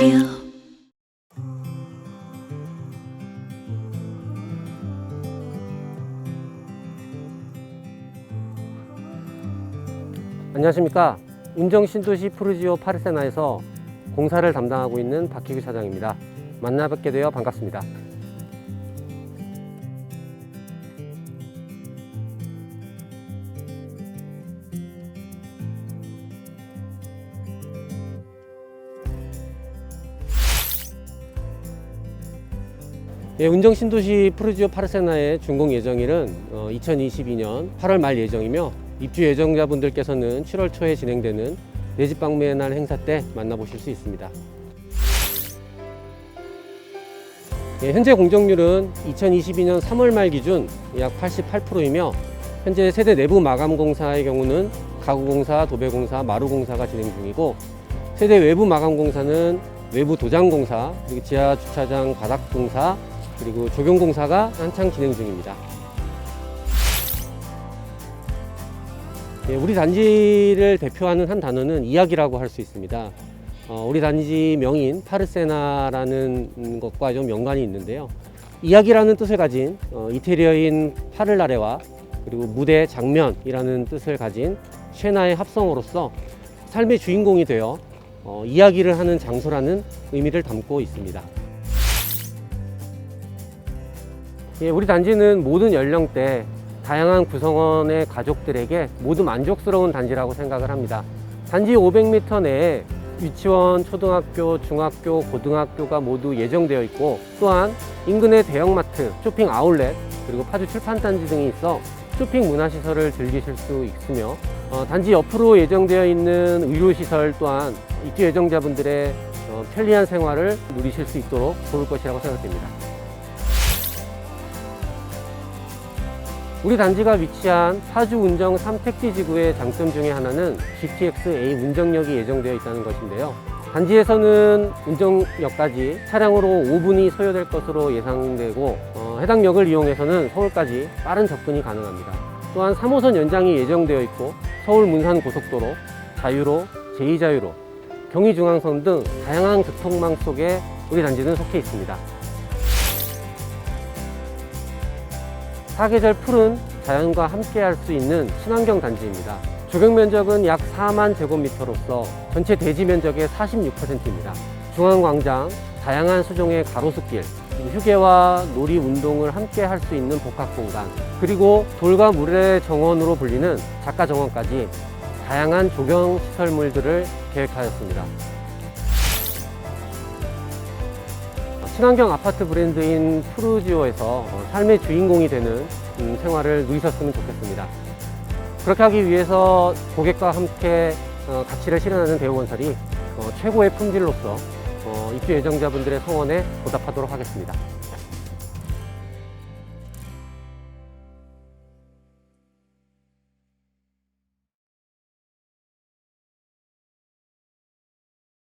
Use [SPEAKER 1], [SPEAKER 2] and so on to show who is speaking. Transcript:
[SPEAKER 1] chill.
[SPEAKER 2] 안녕하십니까. 운정 신도시 푸르지오 파르세나에서 공사를 담당하고 있는 박희규 사장입니다. 만나 뵙게 되어 반갑습니다. 예, 운정 신도시 푸르지오 파르세나의 준공 예정일은 어, 2022년 8월 말 예정이며 입주 예정자분들께서는 7월 초에 진행되는 내 집 방문의 날 행사 때 만나보실 수 있습니다. 예, 현재 공정률은 2022년 3월 말 기준 약 88%이며 현재 세대 내부 마감 공사의 경우는 가구 공사, 도배 공사, 마루 공사가 진행 중이고 세대 외부 마감 공사는 외부 도장 공사, 그리고 지하 주차장 바닥 공사, 그리고 조경 공사가 한창 진행 중입니다. 예, 우리 단지를 대표하는 한 단어는 이야기라고 할 수 있습니다. 어, 우리 단지 명인 파르세나라는 것과 좀 연관이 있는데요. 이야기라는 뜻을 가진 어, 이태리어인 파를라레와 그리고 무대 장면이라는 뜻을 가진 쉐나의 합성어로서 삶의 주인공이 되어 어, 이야기를 하는 장소라는 의미를 담고 있습니다. 예, 우리 단지는 모든 연령대, 다양한 구성원의 가족들에게 모두 만족스러운 단지라고 생각을 합니다. 단지 500m 내에 유치원, 초등학교, 중학교, 고등학교가 모두 예정되어 있고 또한 인근의 대형마트, 쇼핑 아울렛, 그리고 파주 출판단지 등이 있어 쇼핑 문화시설을 즐기실 수 있으며 어, 단지 옆으로 예정되어 있는 의료시설 또한 입주 예정자분들의 어, 편리한 생활을 누리실 수 있도록 좋을 것이라고 생각됩니다. 우리 단지가 위치한 파주 운정 3택지 지구의 장점 중에 하나는 GTX-A 운정역이 예정되어 있다는 것인데요. 단지에서는 운정역까지 차량으로 5분이 소요될 것으로 예상되고 어, 해당 역을 이용해서는 서울까지 빠른 접근이 가능합니다. 또한 3호선 연장이 예정되어 있고 서울 문산 고속도로, 자유로, 제2자유로, 경의중앙선 등 다양한 교통망 속에 우리 단지는 속해 있습니다. 사계절 푸른 자연과 함께 할 수 있는 친환경 단지입니다. 조경 면적은 약 4만 제곱미터로서 전체 대지 면적의 46%입니다. 중앙광장, 다양한 수종의 가로수길, 휴게와 놀이 운동을 함께 할 수 있는 복합 공간, 그리고 돌과 물의 정원으로 불리는 작가 정원까지 다양한 조경 시설물들을 계획하였습니다. 친환경 아파트 브랜드인 푸르지오에서 어, 삶의 주인공이 되는 음, 생활을 누리셨으면 좋겠습니다. 그렇게 하기 위해서 고객과 함께 어, 가치를 실현하는 대우건설이 어, 최고의 품질로서 어, 입주 예정자분들의 성원에 보답하도록 하겠습니다.